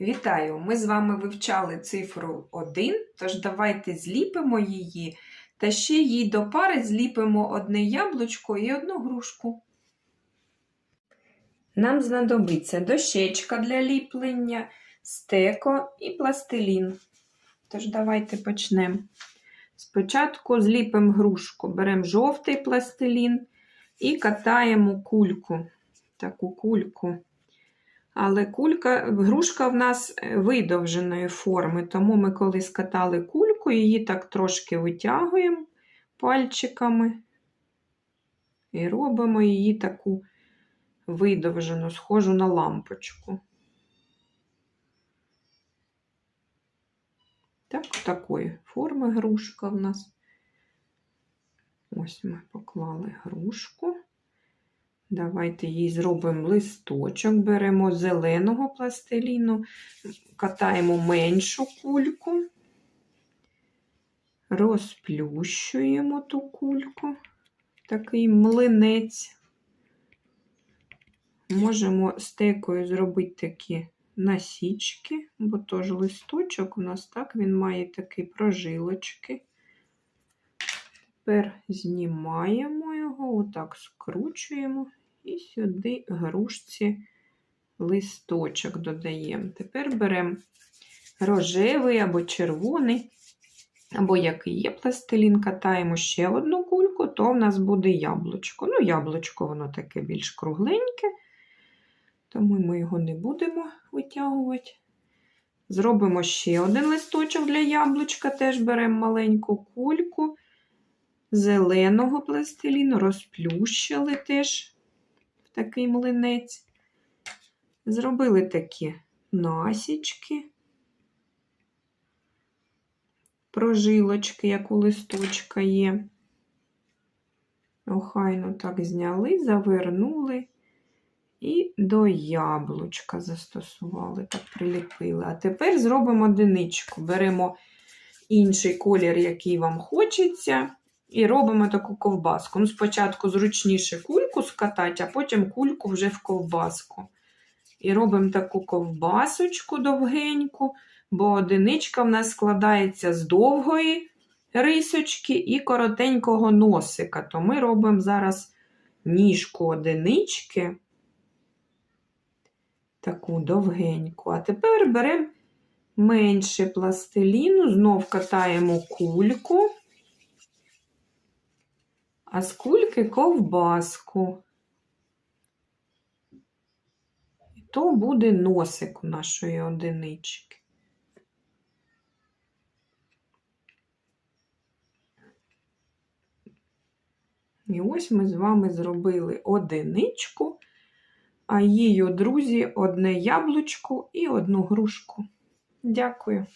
Вітаю! Ми з вами вивчали цифру 1, тож давайте зліпимо її та ще їй до пари зліпимо одне яблучко і одну грушку. Нам знадобиться дощечка для ліплення, стеко і пластилін. Тож давайте почнемо. Спочатку зліпимо грушку, беремо жовтий пластилін і катаємо кульку. Таку кульку. Але кулька, грушка в нас видовженої форми, тому ми, коли скатали кульку, її так трошки витягуємо пальчиками і робимо її таку видовжену, схожу на лампочку. Так, такої форми грушка в нас. Ось ми поклали грушку. Давайте їй зробимо листочок, беремо зеленого пластиліну, катаємо меншу кульку, розплющуємо ту кульку, такий млинець. Можемо стекою зробити такі насічки, бо теж листочок у нас так, він має такі прожилочки. Тепер знімаємо його, отак скручуємо і сюди грушці листочок додаємо. Тепер беремо рожевий або червоний, або який є пластилін, катаємо ще одну кульку, то в нас буде яблучко. Ну, яблучко, воно таке більш кругленьке, тому ми його не будемо витягувати. Зробимо ще один листочок для яблучка, теж беремо маленьку кульку зеленого пластиліну, розплющили теж такий млинець. Зробили такі насічки, прожилочки, як у листочка є. Охайно так зняли, завернули і до яблучка застосували, так приліпили. А тепер зробимо одиничку. Беремо інший колір, який вам хочеться. І робимо таку ковбаску. Ну, Спочатку зручніше кульку скатати, а потім кульку вже в ковбаску. І робимо таку ковбасочку довгеньку, бо одиничка в нас складається з довгої рисочки і коротенького носика. То ми робимо зараз ніжку одинички, таку довгеньку. А тепер беремо менше пластиліну, знов катаємо кульку а з ковбаску. І то буде носик у нашої одинички. І ось ми з вами зробили одиничку, а її, друзі, одне яблучко і одну грушку. Дякую.